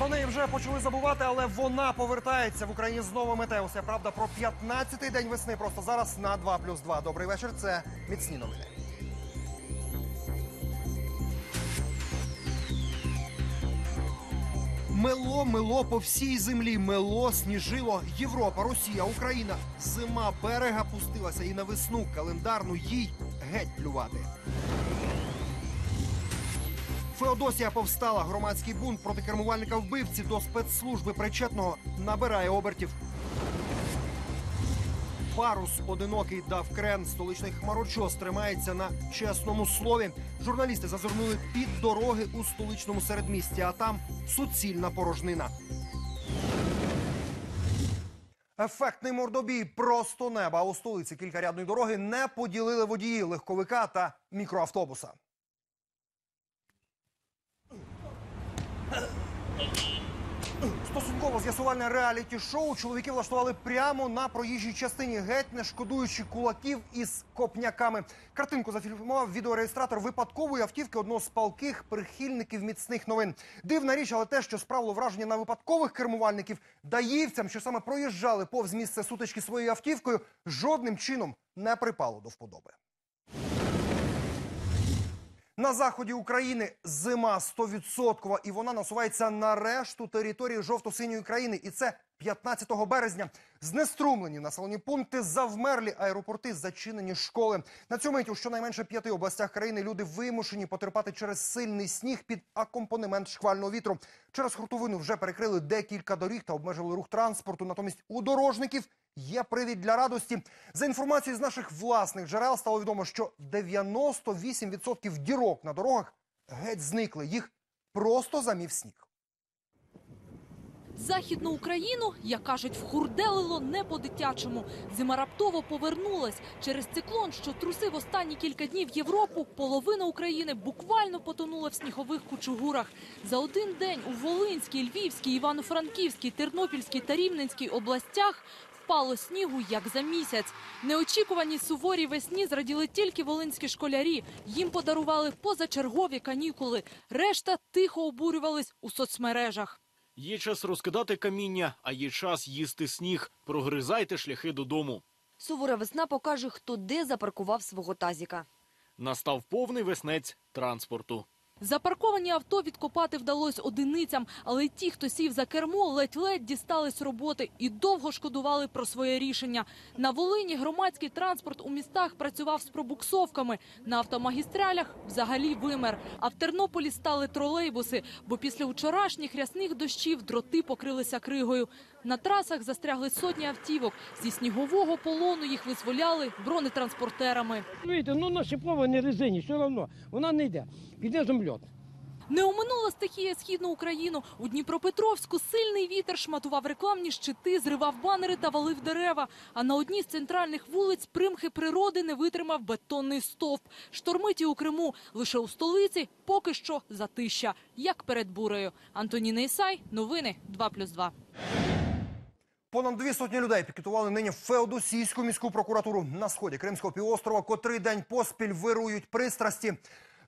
Про неї вже почали забувати, але вона повертається в Україні знову метеуся. Правда, про 15-й день весни просто зараз на 2 плюс 2. Добрий вечір. Це міцні новини. Мело, мело по всій землі. Мело, сніжило. Європа, Росія, Україна. Зима берега пустилася і на весну календарну їй геть плювати. Феодосія повстала. Громадський бунт проти кермувальника вбивці до спецслужби причетного набирає обертів. Парус одинокий дав крен. Столичний хмарочос тримається на чесному слові. Журналісти зазирнули під дороги у столичному середмісті, а там суцільна порожнина. Ефектний мордобій просто неба. У столиці кількарядної дороги не поділили водії легковика та мікроавтобуса. Стосунково з'ясувальне реаліті-шоу чоловіки влаштували прямо на проїжджій частині, геть не шкодуючи кулаків із копняками. Картинку зафільмував відеореєстратор випадкової автівки одного з палких прихильників міцних новин. Дивна річ, але те, що справило враження на випадкових кермувальників, даївцям, що саме проїжджали повз місце сутички своєю автівкою, жодним чином не припало до вподоби. На заході України зима 100% і вона насувається на решту території жовто-синьої країни. І це 15 березня. Знеструмлені населені пункти, завмерлі аеропорти, зачинені школи. На цьому у щонайменше п'яти областях країни люди вимушені потерпати через сильний сніг під акомпанемент шквального вітру. Через хуртовину вже перекрили декілька доріг та обмежили рух транспорту. Натомість у дорожників є привід для радості. За інформацією з наших власних джерел стало відомо, що 98% дірок на дорогах геть зникли. Їх просто замів сніг. Західну Україну, як кажуть, вхурделило не по-дитячому. Зима раптово повернулась. Через циклон, що трусив останні кілька днів Європу, половина України буквально потонула в снігових кучугурах. За один день у Волинській, Львівській, Івано-Франківській, Тернопільській та Рівненській областях впало снігу як за місяць. Неочікувані суворі весні зраділи тільки волинські школярі. Їм подарували позачергові канікули. Решта тихо обурювались у соцмережах. Є час розкидати каміння, а є час їсти сніг. Прогризайте шляхи додому. Сувора весна покаже, хто де запаркував свого тазіка. Настав повний веснець транспорту. Запарковані авто відкопати вдалось одиницям, але ті, хто сів за кермо, ледь-ледь дістались роботи і довго шкодували про своє рішення. На Волині громадський транспорт у містах працював з пробуксовками. На автомагістралях взагалі вимер. А в Тернополі стали тролейбуси, бо після вчорашніх рясних дощів дроти покрилися кригою. На трасах застрягли сотні автівок. Зі снігового полону їх визволяли бронетранспортерами. Видите, ну на шипованій резині все одно, вона не йде. Піде зомльот. Не оминула стихія східну Україну. У Дніпропетровську сильний вітер шматував рекламні щити, зривав банери та валив дерева. А на одній з центральних вулиць примхи природи не витримав бетонний стовп. Штормить і у Криму. Лише у столиці поки що затища, як перед бурею. Антоніна Ісай, новини 2+,2. Понад дві сотні людей пікетували нині Феодосійську міську прокуратуру на сході Кримського півострова, котрий день поспіль вирують пристрасті.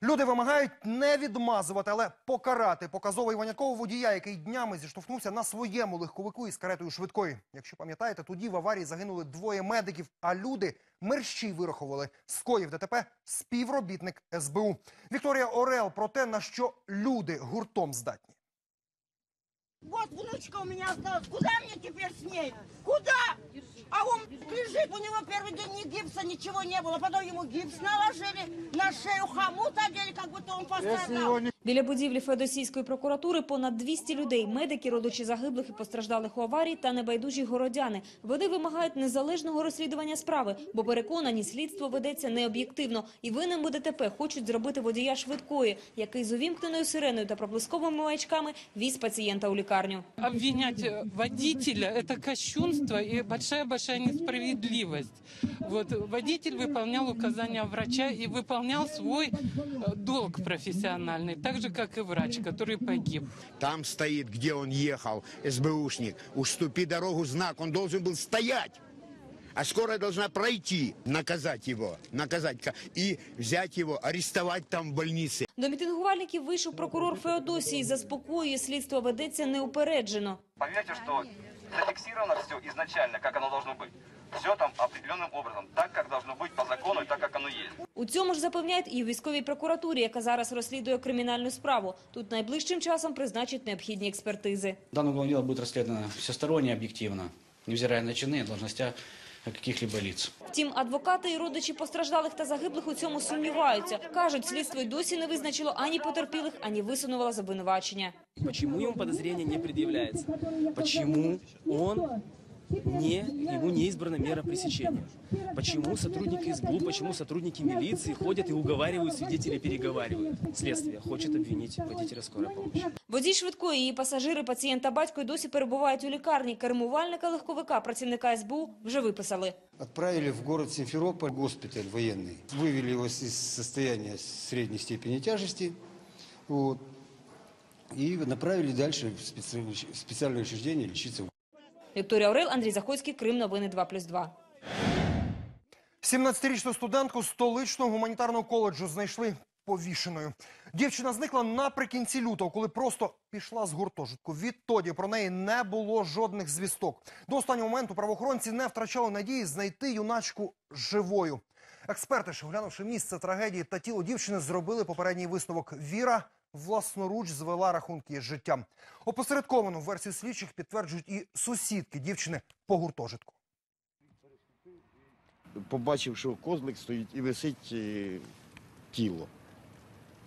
Люди вимагають не відмазувати, але покарати показовий виняткового водія, який днями зіштовхнувся на своєму легковику із каретою швидкої. Якщо пам'ятаєте, тоді в аварії загинули двоє медиків, а люди мерщій вирахували. Скоїв ДТП співробітник СБУ. Вікторія Орел про те, на що люди гуртом здатні. Вот внучка у меня осталась. Куда мне теперь с ней? Куда? А он лежит, у него первый день ни гипса, ничего не было. Потом ему гипс наложили, на шею хомут одели, как будто он пострадал. Біля будівлі Феодосійської прокуратури понад 200 людей, медики, родичі загиблих і постраждалих у аварії та небайдужі городяни. Вони вимагають незалежного розслідування справи, бо переконані, слідство ведеться необ'єктивно. І винним у ДТП хочуть зробити водія швидкої, який з увімкненою сиреною та проблисковими маячками віз пацієнта у лікарню. обвинять э, водителя – это кощунство и большая-большая несправедливость. Вот, водитель выполнял указания врача и выполнял свой э, долг профессиональный, так же, как и врач, который погиб. Там стоит, где он ехал, СБУшник. Уступи дорогу знак, он должен был стоять. А скорая должна пройти, наказать его, наказать ка- и взять его, арестовать там в больнице. До мітингувальників вийшов прокурор Феодосій. Заспокоює, слідство ведеться неупереджено. Поверьте, что зафиксировано все изначально, как оно должно быть. Все там определенным образом, так, как должно быть по закону и так, как оно есть. У цьому ж запевняють і у військовій прокуратурі, яка зараз розслідує кримінальну справу. Тут найближчим часом призначать необхідні експертизи. Данное уголовное дело будет расследовано всесторонне и объективно, невзирая на чины и должностя каких-либо лиц. Втім, адвокати і родичі постраждалих та загиблих у цьому сумніваються. Кажуть, слідство й досі не визначило ані потерпілих, ані висунуло звинувачення. Почему ему подозрение не предъявляется? Почему он не, ему не избрана мера пресечения? Почему сотрудники СБУ, почему сотрудники милиции ходят и уговаривают свидетелей, переговаривают? Следствие хочет обвинить водителя скорой помощи. Водій швидкої, її пасажири, пацієнт та батько й досі перебувають у лікарні. Кермувальника легковика працівника СБУ вже виписали. Отправили в город Симферополь, госпиталь военный. Вывели его из состояния средней степени тяжести. Вот, и направили дальше в специальное, в специальное учреждение лечиться. Вікторія Орел, Андрій Заходський, Крим. Новини 2+,2. 17-річну студентку столичного гуманітарного коледжу знайшли повішеною. Дівчина зникла наприкінці лютого, коли просто пішла з гуртожитку. Відтоді про неї не було жодних звісток. До останнього моменту правоохоронці не втрачали надії знайти юначку живою. Експерти ж, оглянувши місце трагедії та тіло дівчини, зробили попередній висновок. Віра власноруч звела рахунки з життям. Опосередковану версію слідчих підтверджують і сусідки дівчини по гуртожитку. побачив, що козлик стоїть і висить е, тіло.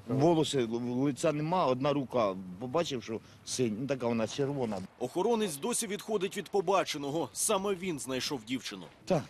Волоси, лиця нема, одна рука. Побачив, що синь, ну така вона червона. Охоронець досі відходить від побаченого. Саме він знайшов дівчину. Та,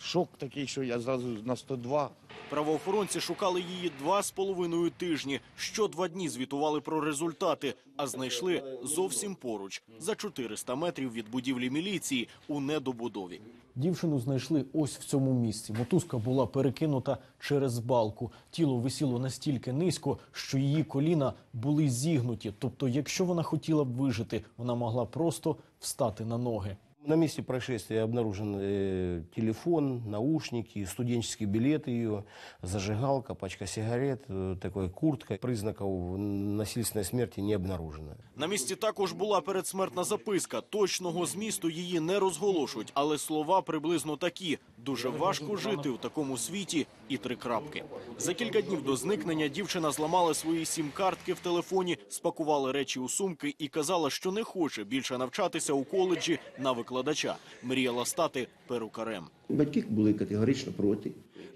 шок такий, що я зразу на 102. Правоохоронці шукали її два з половиною тижні. Що два дні звітували про результати, а знайшли зовсім поруч, за 400 метрів від будівлі міліції у недобудові. Дівчину знайшли ось в цьому місці. Мотузка була перекинута через балку. Тіло висіло настільки низько, що її коліна були зігнуті. Тобто, якщо вона хотіла б вижити, вона могла просто встати на ноги. На месте происшествия обнаружен э, телефон, наушники, студенческий билет ее, зажигалка, пачка сигарет, э, такой куртка. Признаков насильственной смерти не обнаружено. На місці також була передсмертна записка. Точного змісту її не розголошують, але слова приблизно такі: дуже важко жити в такому світі і три крапки. За кілька днів до зникнення дівчина зламала свої сім-картки в телефоні, спакувала речі у сумки і казала, що не хоче більше навчатися у коледжі на викладача. Мріяла стати перукарем. Батьки були категорично проти.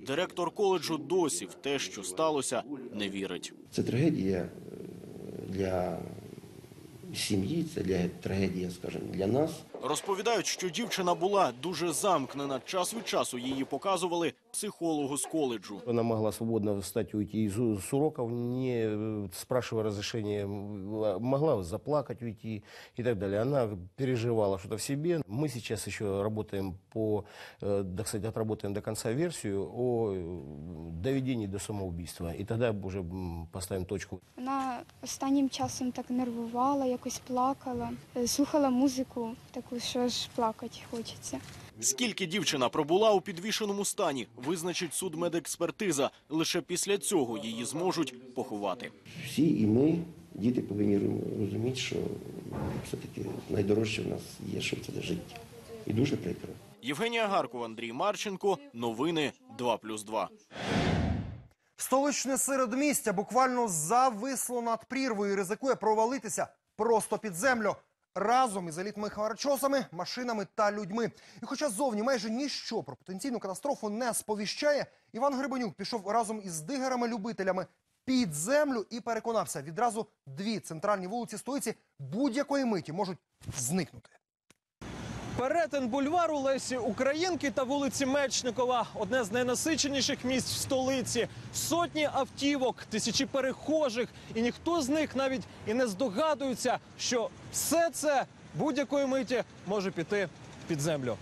Директор коледжу досі в те, що сталося, не вірить. Це трагедія е, для сім'ї, це для трагедія, скажімо, для нас. Розповідають, що дівчина була дуже замкнена. Час від часу її показували психологу з коледжу. Она могла свободно встать и уйти из, с уроков, не э, спрашивая разрешения, м, могла заплакать, уйти и так далее. Она переживала что-то в себе. Мы сейчас еще работаем по, э, так сказать, отработаем до конца версию о э, доведении до самоубийства. И тогда уже м, поставим точку. Вона останнім часом так нервувала, якось плакала, Е, слухала музику, таку, що аж плакати хочеться. Скільки дівчина пробула у підвішеному стані, визначить судмедекспертиза. Лише після цього її зможуть поховати. Всі і ми, діти, повинні розуміти, що все-таки найдорожче в нас є, що це життя. І дуже прикро. Євгенія Гаркова, Андрій Марченко. Новини 2+,2. Столичне середмістя буквально зависло над прірвою і ризикує провалитися просто під землю. Разом із елітними хмарочосами, машинами та людьми. І хоча зовні майже ніщо про потенційну катастрофу не сповіщає, Іван Грибанюк пішов разом із дигерами-любителями під землю і переконався, відразу дві центральні вулиці столиці будь-якої миті можуть зникнути. Перетин бульвару Лесі Українки та вулиці Мечникова одне з найнасиченіших місць в столиці. Сотні автівок, тисячі перехожих, і ніхто з них навіть і не здогадується, що все це будь-якої миті може піти під землю.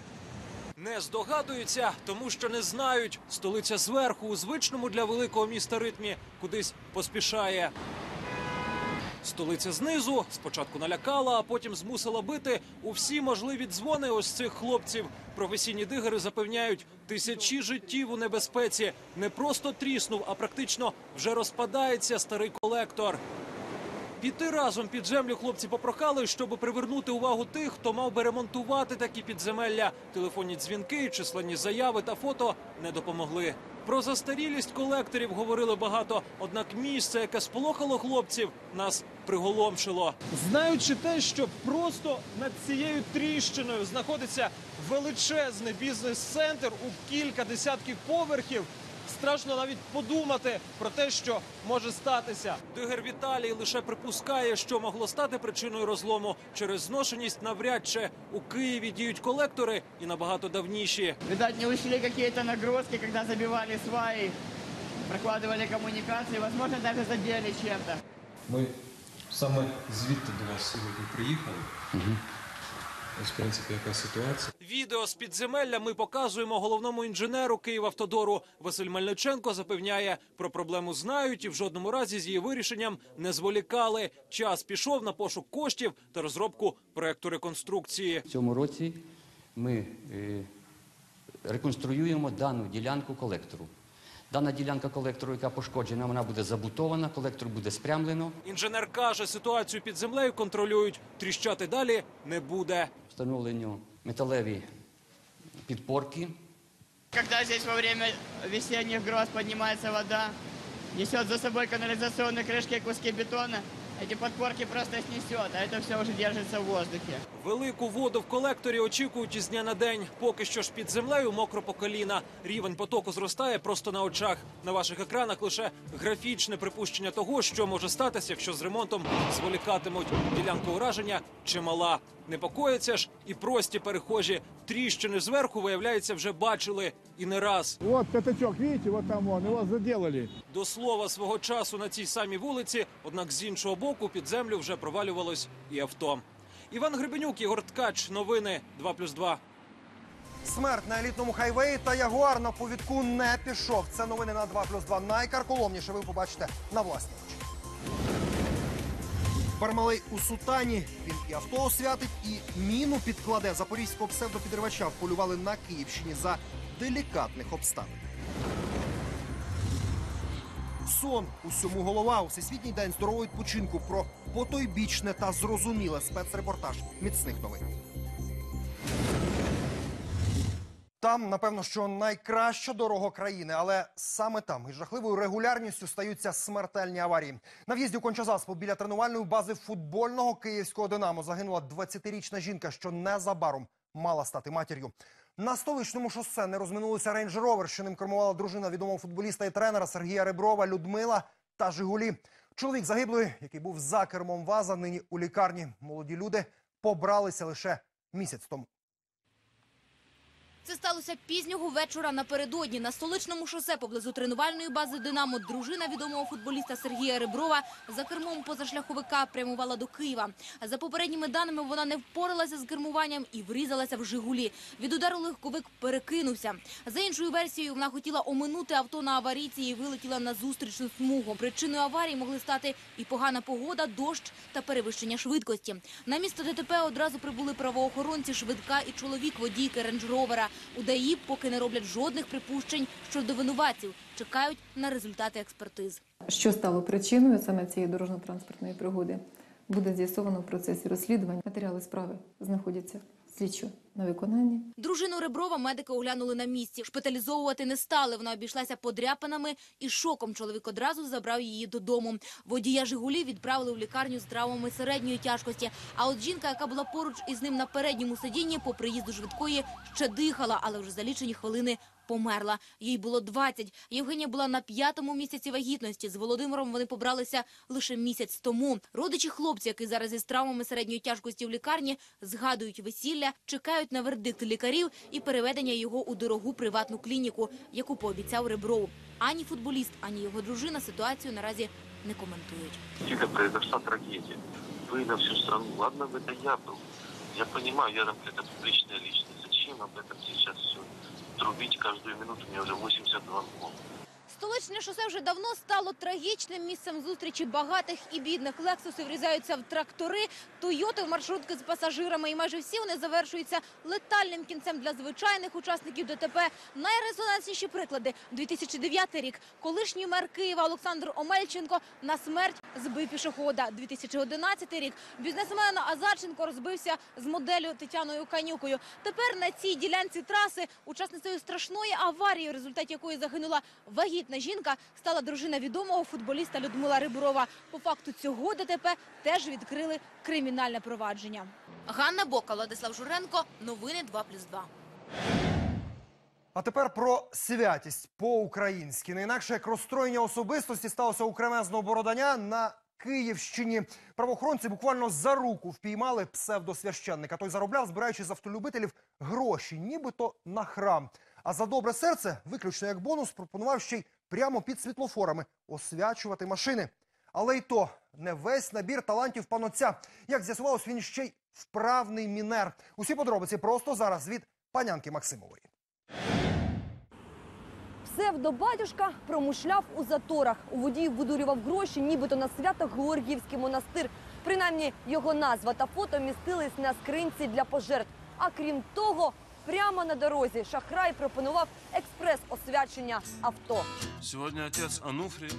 Не здогадуються, тому що не знають. Столиця зверху у звичному для великого міста ритмі кудись поспішає. Столиця знизу спочатку налякала, а потім змусила бити у всі можливі дзвони ось цих хлопців. Професійні дигери запевняють, тисячі життів у небезпеці. Не просто тріснув, а практично вже розпадається старий колектор. Піти разом під землю хлопці попрохали, щоб привернути увагу тих, хто мав би ремонтувати такі підземелля. Телефонні дзвінки, численні заяви та фото не допомогли. Про застарілість колекторів говорили багато, однак місце, яке сполохало хлопців, нас приголомшило. Знаючи те, що просто над цією тріщиною знаходиться величезний бізнес-центр у кілька десятків поверхів, страшно навіть подумати про те, що може статися. Дигер Віталій лише припускає, що могло стати причиною розлому. Через зношеність навряд чи у Києві діють колектори і набагато давніші. Видать, не учли какие-то нагрузки, когда забивали сваи, прокладывали коммуникации, возможно, даже задели чем-то. Ми саме звідти до вас сьогодні приїхали. Ось, в принципі, яка ситуація. Відео з підземелля ми показуємо головному інженеру Київавтодору. Василь Мельниченко запевняє, про проблему знають і в жодному разі з її вирішенням не зволікали. Час пішов на пошук коштів та розробку проекту реконструкції. В цьому році ми е, реконструюємо дану ділянку колектору. Дана ділянка колектору, яка пошкоджена, вона буде забутована, колектор буде спрямлено. Інженер каже, ситуацію під землею контролюють. Тріщати далі не буде Встановлено металеві підпорки. Когда здесь во время весенних гроз поднимается вода, несет за собой канализационные крышки и куски бетона, эти подпорки просто снесет, а это все уже держится в воздухе. Велику воду в колекторі очікують із дня на день. Поки що ж під землею мокро по коліна. Рівень потоку зростає просто на очах. На ваших екранах лише графічне припущення того, що може статися, якщо з ремонтом зволікатимуть. Ділянка ураження чимала. Непокоїться ж і прості перехожі. Тріщини зверху, виявляється, вже бачили і не раз. Вот пятачок, видите, вот там он, его заделали. До слова, свого часу на цій самій вулиці, однак з іншого боку під землю вже провалювалось і авто. Іван Гребенюк, Ігор Ткач. Новини 2+,2. Смерть на елітному хайвеї та ягуар на повідку не пішов. Це новини на 2 плюс 2. Найкарколомніше ви побачите на власні очі. Бармалей у сутані. Він і авто освятить, і міну підкладе. Запорізького псевдопідривача вполювали на Київщині за делікатних обставин. Сон усьому голова. Всесвітній день здорового відпочинку про потойбічне та зрозуміле спецрепортаж міцних новин. Там, напевно, що найкраща дорога країни, але саме там із жахливою регулярністю стаються смертельні аварії. На в'їзді у Кончазаспу біля тренувальної бази футбольного київського Динамо загинула 20-річна жінка, що незабаром мала стати матір'ю. На столичному шосе не розминулися рейндж ровер, що ним кермувала дружина відомого футболіста і тренера Сергія Реброва, Людмила та Жигулі. Чоловік загиблої, який був за кермом ваза, нині у лікарні. Молоді люди побралися лише місяць тому. Це сталося пізнього вечора напередодні. На столичному шосе поблизу тренувальної бази «Динамо» дружина відомого футболіста Сергія Реброва за кермом позашляховика прямувала до Києва. За попередніми даними, вона не впоралася з кермуванням і врізалася в «Жигулі». Від удару легковик перекинувся. За іншою версією, вона хотіла оминути авто на аварійці і вилетіла на зустрічну смугу. Причиною аварії могли стати і погана погода, дощ та перевищення швидкості. На місце ДТП одразу прибули правоохоронці, швидка і чоловік водійки рейндж-ровера. У ДАІ поки не роблять жодних припущень щодо винуватців. Чекають на результати експертиз. Що стало причиною саме цієї дорожньо-транспортної пригоди, буде з'ясовано в процесі розслідування. Матеріали справи знаходяться слідчо на виконанні. Дружину Реброва медики оглянули на місці. Шпиталізовувати не стали. Вона обійшлася подряпинами і шоком. Чоловік одразу забрав її додому. Водія «Жигулі» відправили в лікарню з травмами середньої тяжкості. А от жінка, яка була поруч із ним на передньому сидінні, по приїзду швидкої ще дихала, але вже за лічені хвилини померла. Їй було 20. Євгенія була на п'ятому місяці вагітності. З Володимиром вони побралися лише місяць тому. Родичі хлопця, який зараз із травмами середньої тяжкості в лікарні, згадують весілля, чекають на вердикт лікарів і переведення його у дорогу приватну клініку, яку пообіцяв Ребров. Ані футболіст, ані його дружина ситуацію наразі не коментують. Действительно произошла трагедия. Вы на всю страну. Ладно, бы это я был. Я понимаю, я там какая-то публичная личность. Зачем об этом сейчас все трубить каждую минуту? Мне уже 82 года. Столичне шосе вже давно стало трагічним місцем зустрічі багатих і бідних. Лексуси врізаються в трактори, Тойоти в маршрутки з пасажирами. І майже всі вони завершуються летальним кінцем для звичайних учасників ДТП. Найрезонансніші приклади. 2009 рік. Колишній мер Києва Олександр Омельченко на смерть збив пішохода. 2011 рік. Бізнесмен Азарченко розбився з моделлю Тетяною Канюкою. Тепер на цій ділянці траси учасницею страшної аварії, в результаті якої загинула вагітна жінка, стала дружина відомого футболіста Людмила Рибурова. По факту цього ДТП теж відкрили кримінальне провадження. Ганна Бока, Владислав Журенко. Новини 2+,2. А тепер про святість по-українськи. Не інакше як розстроєння особистості сталося у кремезного бородання на Київщині. Правоохоронці буквально за руку впіймали псевдосвященника. Той заробляв, збираючи з автолюбителів гроші, нібито на храм. А за добре серце, виключно як бонус, пропонував ще й прямо під світлофорами освячувати машини. Але й то не весь набір талантів панотця. Як з'ясувалось, він ще й вправний мінер. Усі подробиці просто зараз від панянки Максимової. Псевдобатюшка промушляв у заторах. У водіїв видурював гроші, нібито на свято Георгіївський монастир. Принаймні, його назва та фото містились на скринці для пожертв. А крім того, прямо на дорозі шахрай пропонував експрес-освячення авто. Сегодня отец Ануфрий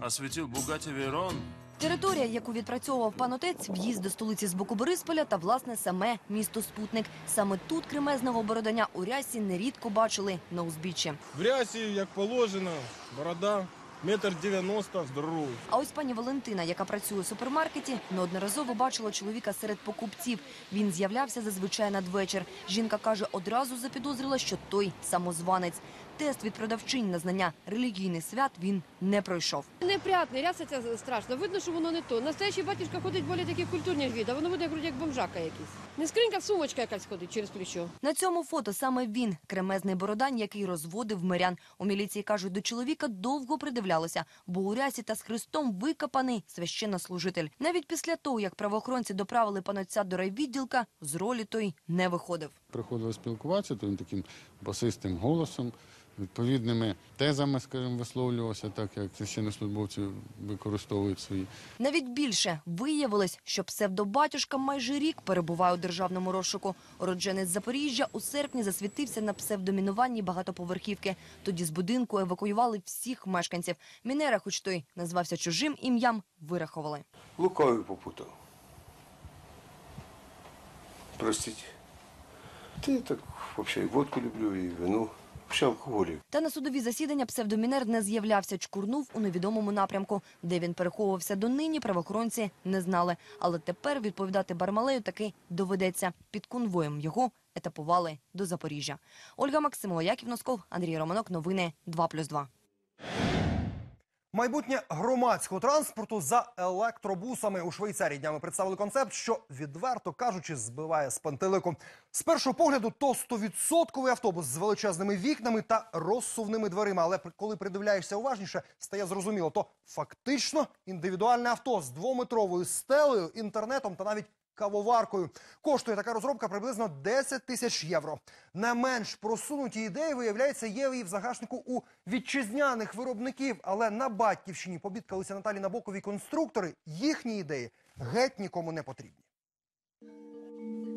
осветил Бугати Вейрон. Територія, яку відпрацьовував пан отець, в'їзд до столиці з боку Борисполя та, власне, саме місто Спутник. Саме тут кремезного бородання у рясі нерідко бачили на узбіччі. В рясі, як положено, борода, метр дев'яносто, здоровий. А ось пані Валентина, яка працює у супермаркеті, неодноразово бачила чоловіка серед покупців. Він з'являвся зазвичай надвечір. Жінка каже, одразу запідозрила, що той самозванець. Тест від продавчинь на знання релігійних свят він не пройшов. Неприятний, ряса це страшно. Видно, що воно не то. Настоящий батюшка ходить більш такі культурні а воно буде вроде як бомжака якийсь. Не скринька, сумочка якась ходить через плечо. На цьому фото саме він, кремезний бородань, який розводив мирян. У міліції кажуть, до чоловіка довго придивлялося, бо у рясі та з хрестом викопаний священнослужитель. Навіть після того, як правоохоронці доправили панотця до райвідділка, з ролі той не виходив. Приходило спілкуватися, то він таким басистим голосом, відповідними тезами, скажімо, висловлювався, так як священнослужбовці використовують свої. Навіть більше виявилось, що псевдобатюшка майже рік перебуває у державному розшуку. Уродженець Запоріжжя у серпні засвітився на псевдомінуванні багатоповерхівки. Тоді з будинку евакуювали всіх мешканців. Мінера, хоч той назвався чужим ім'ям, вирахували. Лукавый попутал. Простите. Да я так и водку люблю, и вино. Вообще алкоголів. Та на судові засідання псевдомінер не з'являвся, чкурнув у невідомому напрямку. Де він переховувався донині, правоохоронці не знали. Але тепер відповідати Бармалею таки доведеться. Під конвоєм його етапували до Запоріжжя. Ольга Максимова, Яків Носков, Андрій Романок. Новини 2+,2. Майбутнє громадського транспорту за електробусами у Швейцарії днями представили концепт, що відверто кажучи, збиває з пантелику. З першого погляду, то 100% автобус з величезними вікнами та розсувними дверима. Але коли придивляєшся уважніше, стає зрозуміло, то фактично індивідуальне авто з двометровою стелею, інтернетом та навіть кавоваркою. Коштує така розробка приблизно 10 тисяч євро. Не менш просунуті ідеї, виявляється, є і в загашнику у вітчизняних виробників. Але на батьківщині побідкалися Наталі Набокові конструктори. Їхні ідеї геть нікому не потрібні.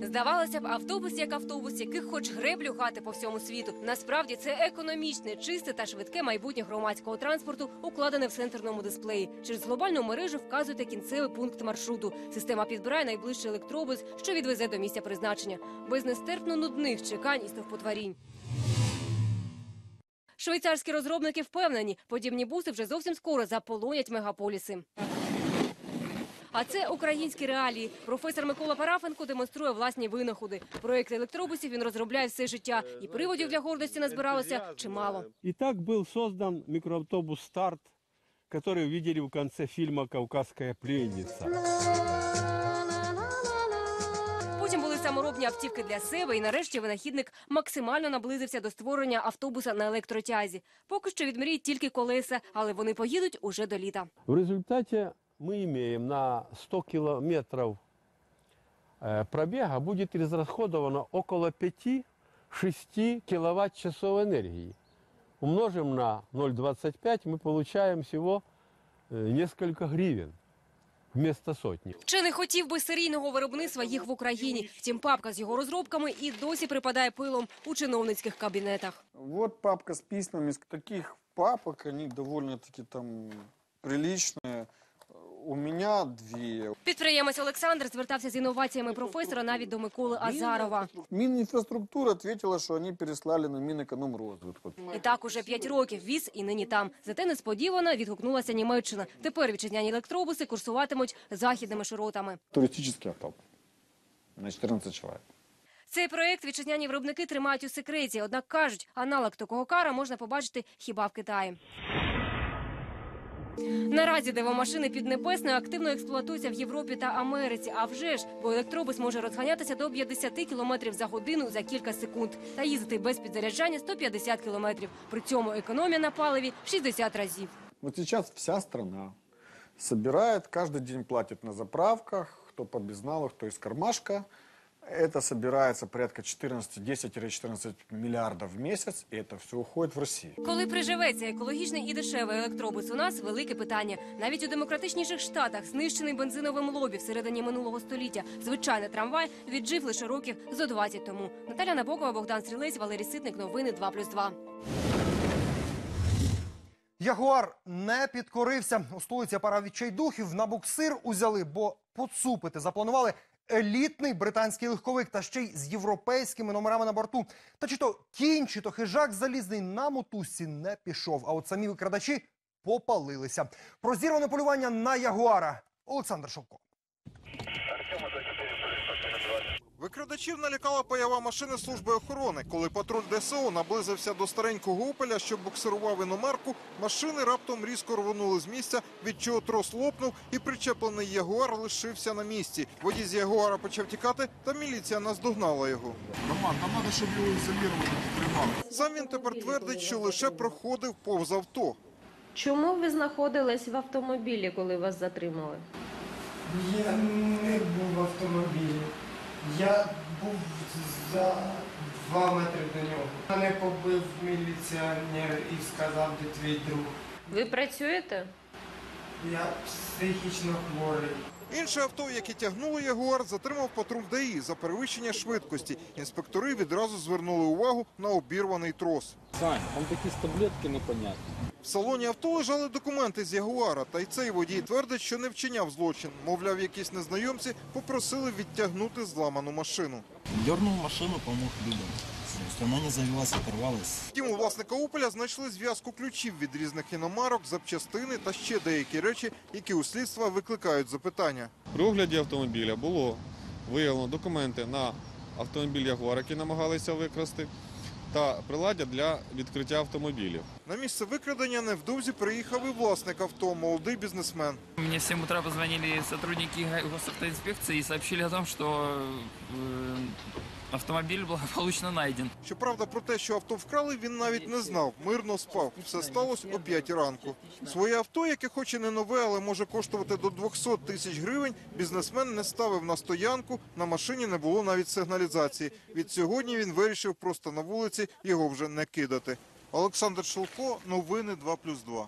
Здавалося б, автобус як автобус, яких хоч греблю гати по всьому світу. Насправді це економічне, чисте та швидке майбутнє громадського транспорту, укладене в центрному дисплеї. Через глобальну мережу вказуєте кінцевий пункт маршруту. Система підбирає найближчий електробус, що відвезе до місця призначення, без нестерпно нудних чекань і стовпотворінь. Швейцарські розробники впевнені, подібні буси вже зовсім скоро заполонять мегаполіси. А це українські реалії. Професор Микола Парафенко демонструє власні винаходи. Проєкти електробусів він розробляє все життя, і приводів для гордості назбиралося чимало. И так был создан микроавтобус «Старт», который увидели в конце фильма «Кавказская пленница». Потім були саморобні автівки для себе, і нарешті винахідник максимально наблизився до створення автобуса на електротязі. Поки що від мрій тільки колеса, але вони поїдуть уже до літа. В результате мы имеем на 100 километров э, пробега будет израсходовано около 5-6 киловатт-часов энергии. умножим на 0,25, мы получаем всего э, несколько гривен вместо сотни. Чи не хотів би серійного виробництва їх в Україні? Втім, папка з його розробками і досі припадає пилом у чиновницьких кабінетах. Вот папка с письмами. Таких папок, они довольно-таки там приличные. У меня две. Підприємець Олександр звертався з інноваціями професора навіть до Миколи Азарова. Мининфраструктура ответила, что они переслали на Минэкономрозвитку. І так уже п'ять років віз і нині там. Зате несподівано відгукнулася Німеччина. Тепер вітчизняні електробуси курсуватимуть західними широтами. Туристический автобус на 14 человек. Цей проект вітчизняні виробники тримають у секреті. Однак кажуть, аналог такого кара можна побачити хіба в Китаї. Наразі дивомашини піднебесною активно експлуатуються в Європі та Америці. А вже ж, бо електробус може розганятися до 50 км за годину за кілька секунд та їздити без підзаряджання 150 км. При цьому економія на паливі 60 разів. Вот сейчас вся страна собирает, каждый день платит на заправках, кто по безналу, кто из кармашка. Это собирается порядка 14, 10-14 миллиардов в месяц, и это все уходит в Россию. Коли приживеться екологічний і дешевий електробус у нас велике питання. Навіть у демократичніших штатах, знищений бензиновим лобі всередині минулого століття, звичайний трамвай віджив лише років зо 20 тому. Наталя Набокова, Богдан Стрілець, Валерій Ситник. Новини 2+,2. Ягуар не підкорився. У столиці пара відчайдухів на буксир узяли, бо поцупити запланували елітний британський легковик та ще й з європейськими номерами на борту. Та чи то кінь, чи то хижак залізний на мотузці не пішов. А от самі викрадачі попалилися. Про зірване полювання на ягуара Олександр Шовко. Викрадачів налякала поява машини служби охорони. Коли патруль ДСО наблизився до старенького опеля, що буксирував іномарку, машини раптом різко рвонули з місця, від чого трос лопнув, і причеплений ягуар лишився на місці. Водій з ягуара почав тікати, та міліція наздогнала його. Роман, нам треба, щоб його ізолювати, тримали. Сам він тепер твердить, що лише проходив повз авто. Чому ви знаходились в автомобілі, коли вас затримали? Я не був в автомобілі. Я був за два метри до нього. Мене побив міліціонер і сказав, де твій друг. Ви працюєте? Я психічно хворий. Інше авто, яке тягнуло ягуар, затримав патруль ДАІ за перевищення швидкості. Інспектори відразу звернули увагу на обірваний трос. Сань, там такие таблетки непонятные. В салоні авто лежали документи з Ягуара, та й цей водій твердить, що не вчиняв злочин. Мовляв, якісь незнайомці попросили відтягнути зламану машину. Дернул машину, помог людям. Что она не завелась. Втім, у власника Опеля знайшли зв'язку ключів від різних іномарок, запчастини та ще деякі речі, які у слідства викликають запитання. При огляді автомобіля було виявлено документи на автомобіль Ягуар, які намагалися викрасти, та приладдя для відкриття автомобілів. На місце викрадення невдовзі приїхав і власник авто, молодий бізнесмен. Мне в 7 утра позвонили сотрудники госавтоинспекции и сообщили о том, что автомобиль благополучно найден. Щоправда, про те, що авто вкрали, він навіть не знав. Мирно спав. Все сталося о 5 ранку. Своє авто, яке хоч і не нове, але може коштувати до 200 тисяч гривень, бізнесмен не ставив на стоянку. На машині не було навіть сигналізації. Від сьогодні він вирішив просто на вулиці його вже не кидати. Олександр Шелко, новини 2+,2.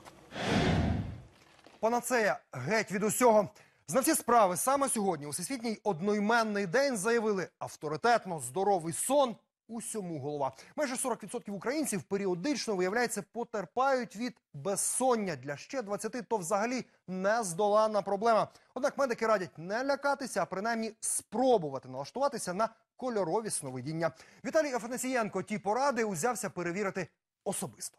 Панацея геть від усього. Знавці справи саме сьогодні у всесвітній одноіменний день заявили авторитетно здоровий сон усьому голова. Майже 40% українців періодично виявляється потерпають від безсоння. Для ще 20 то взагалі нездоланна проблема. Однак медики радять не лякатися, а принаймні спробувати налаштуватися на кольорові сновидіння. Віталій Афанасієнко ті поради узявся перевірити особисто.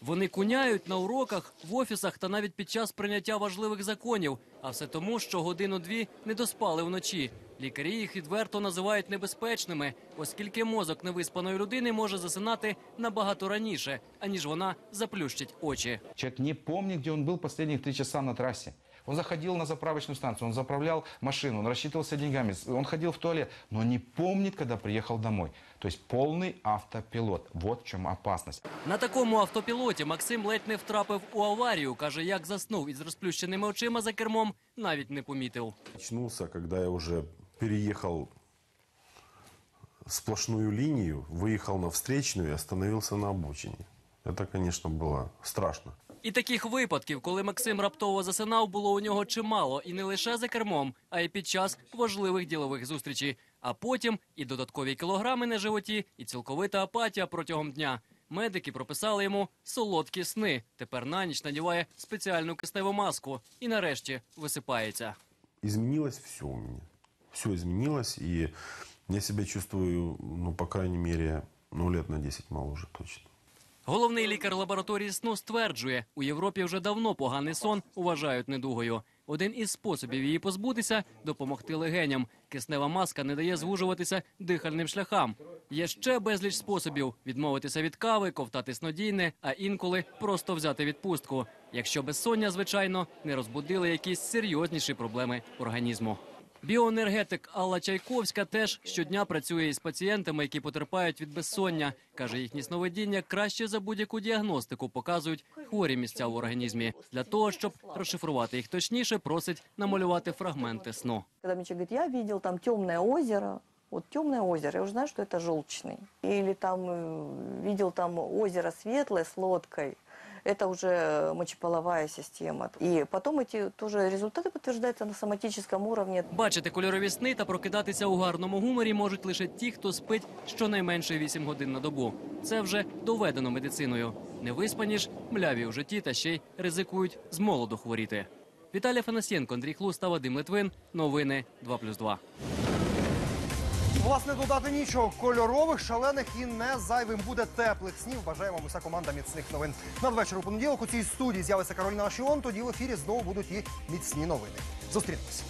Вони куняють на уроках, в офісах та навіть під час прийняття важливих законів. А все тому, що годину-дві не доспали вночі. Лікарі їх відверто називають небезпечними, оскільки мозок невиспаної людини може засинати набагато раніше, аніж вона заплющить очі. Человек не пам'ятає, де він був останні три часа на трассе. Он заходил на заправочную станцию, он заправлял машину, он рассчитывался деньгами, он ходил в туалет, но не помнит, когда приехал домой. То есть полный автопилот. Вот в чем опасность. На такому автопілоті Максим ледь не втрапив у аварію. каже, як заснув із розплющеними очима за кермом, навіть не помітив. Очнулся, когда я уже переехал сплошную линию, выехал на встречную и остановился на обочине. Это, конечно, было страшно. І таких випадків, коли Максим раптово засинав, було у нього чимало, і не лише за кермом, а й під час важливих ділових зустрічей. А потім і додаткові кілограми на животі, і цілковита апатія протягом дня. Медики прописали йому солодкі сни. Тепер на ніч надіває спеціальну кисневу маску і нарешті висипається. Изменилось все у меня. Все изменилось, и я себя чувствую, ну, по крайней мере, ну, лет на 10 моложе точно. Головний лікар лабораторії сну стверджує, у Європі вже давно поганий сон вважають недугою. Один із способів її позбутися допомогти легеням. Киснева маска не дає звужуватися дихальним шляхам. Є ще безліч способів відмовитися від кави, ковтати снодійне, а інколи просто взяти відпустку. Якщо безсоння, звичайно, не розбудили якісь серйозніші проблеми організму. Біоенергетик Алла Чайковська теж щодня працює із пацієнтами, які потерпають від безсоння. Каже, їхні сновидіння краще за будь-яку діагностику показують хворі місця в організмі. Для того, щоб розшифрувати їх точніше, просить намалювати фрагменти сну. Когда мне человек говорит, я видел там темное озеро, вот темное озеро, я уже знаю, что это желчный. Или там э, видел там озеро светлое с лодкой, это уже мочеполовая система. И потом эти тоже результаты подтверждаются на соматическом уровне. Бачити кольорові сни та прокидатися у гарному гуморі можуть лише ті, хто спить щонайменше 8 годин на добу. Це вже доведено медициною. Невиспані ж, мляві у житті та ще й ризикують з молоду хворіти. Віталій Фанасєнко, Андрій Хлус та Вадим Литвин. Новини 2+,2. Власне, додати нічого. Кольорових, шалених і не зайвим буде теплих снів. Бажаємо вся команда міцних новин. Надвечір у понеділок у цій студії з'явиться Кароліна Шіон. Тоді в ефірі знову будуть і міцні новини. Зустрінемось.